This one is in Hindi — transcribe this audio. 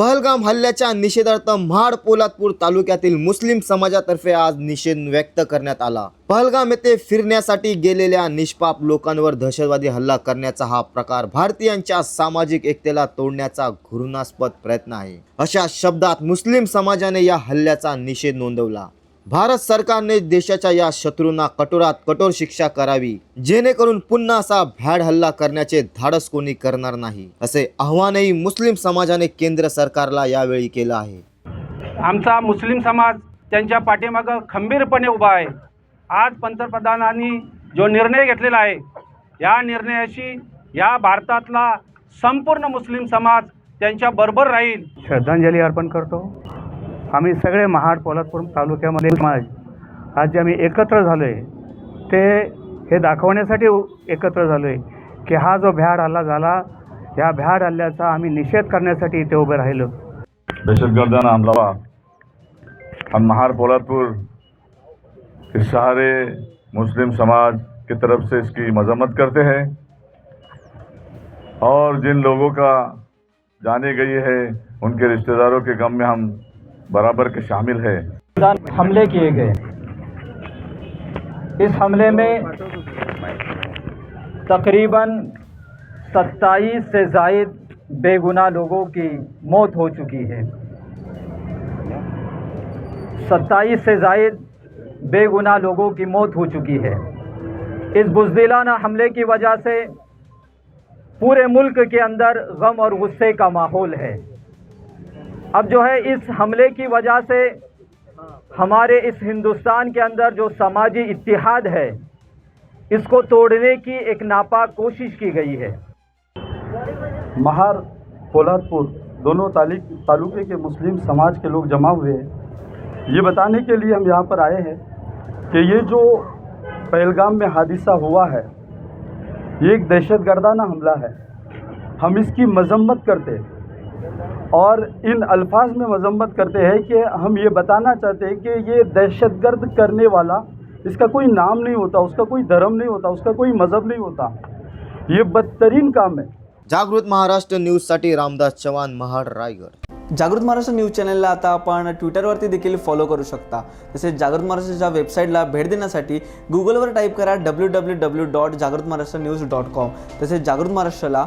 पहलगाम हल्ल्याच्या निषेधार्थ महाड पोलादपूर तालुक्यातील मुस्लिम समाजातर्फे आज निषेध व्यक्त करण्यात आला. पहलगाम येथे फिरण्यासाठी गेलेल्या निष्पाप लोकांवर दहशतवादी हल्ला करण्याचा हा प्रकार भारतीयांच्या सामाजिक एकतेला तोडण्याचा घृणास्पद प्रयत्न आहे. अशा शब्दात मुस्लिम समाजाने या हल्ल्याचा निषेध नोंदवला. भारत सरकारने देशाच्या या शत्रूंना कठोरात कठोर शिक्षा करावी जेणेकरून पुन्हा असा भ्याड हल्ला करण्याचे धाडस कोणी करणार नाही असे आव्हानही मुस्लिम समाजाने केंद्र सरकारला यावेळी केलं आहे. आमचा मुस्लिम समाज त्यांच्या पाठीमागं खंबीरपणे उभा आहे. आज पंतप्रधानांनी जो निर्णय घेतलेला आहे या निर्णयाशी या भारतातला संपूर्ण मुस्लिम समाज त्यांच्याबरोबर राहील. श्रद्धांजली अर्पण करतो. आम्ही सगळे महाड पोलादपूर तालुक्यामध्ये समाज आज जे आम्ही एकत्र झालो आहे ते हे दाखवण्यासाठी एकत्र झालो आहे की हा जो भ्याड हल्ला झाला ह्या भ्याड हल्ल्याचा आम्ही निषेध करण्यासाठी इथे उभे राहिलो. दहशतगर्दाना हमला हम महार पोलादपुर के सारे मुस्लिम समाज की तरफ से इसकी मजम्मत करते हैं। और जिन लोगों का जाने गई है उनके रिश्तेदारों के गम में हम बराबर के शामिल है। हमले किए गए। इस हमले में तकरीबन 27 से जायद बेगुनाह लोगों की मौत हो चुकी है। 27 से जायद बेगुनाह लोगों की मौत हो चुकी है। इस बुजदिलाना हमले की वजह से पूरे मुल्क के अंदर गम और गुस्से का माहौल है। अब जो है इस हमले की वजह से हमारे इस हिंदुस्तान के अंदर जो समाजी इतिहाद है, इसको तोड़ने की एक नापाक कोशिश की गई है। महार पोलादपुर दोनों तालिक के मुस्लिम समाज के लोग जमा हुए हैं। ये बताने के लिए हम यहाँ पर आए हैं कि ये जो पहलगाम में हादसा हुआ है, ये एक दहशत गर्दाना हमला है। हम इसकी मजम्मत करते हैं। और इन अल्फाज में मजम्मत करते हैं कि हम ये बताना चाहते हैं कि ये दहशतगर्द करने वाला इसका कोई नाम नहीं होता उसका कोई धर्म नहीं होता उसका कोई मज़हब नहीं होता। ये बदतरीन काम है। जागृत महाराष्ट्र न्यूजसाठी रामदास चव्हाण महाड रायगड। जागृत महाराष्ट्र न्यूज़ चॅनलला आता आपण ट्विटरवरती देखील फॉलो करू शकता. तसेच जागृत महाराष्ट्राच्या वेबसाईटला भेट देण्यासाठी गुगलवर टाईप करा डब्ल्यू डब्ल्यू डब्ल्यू डॉट जागृत महाराष्ट्र न्यूज़ डॉट कॉम तसेच जागृत महाराष्ट्राला